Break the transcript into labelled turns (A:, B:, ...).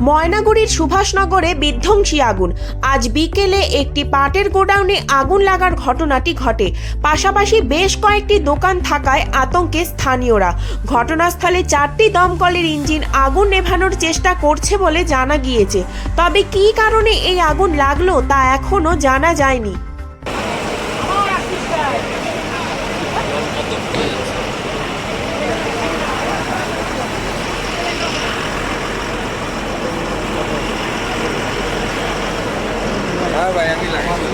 A: ময়নাগুড়ির সুভাষনগরে বিধ্বংসী আগুন। আজ বিকেলে একটি পাটের গোডাউনে আগুন লাগার ঘটনাটি ঘটে। পাশাপাশি বেশ কয়েকটি দোকান থাকায় আতঙ্কে স্থানীয়রা। ঘটনাস্থলে চারটি দমকলের ইঞ্জিন আগুন নেভানোর চেষ্টা করছে বলে জানা গিয়েছে। তবে কী কারণে এই আগুন লাগল তা এখনও জানা যায়নি।
B: Bayarnya.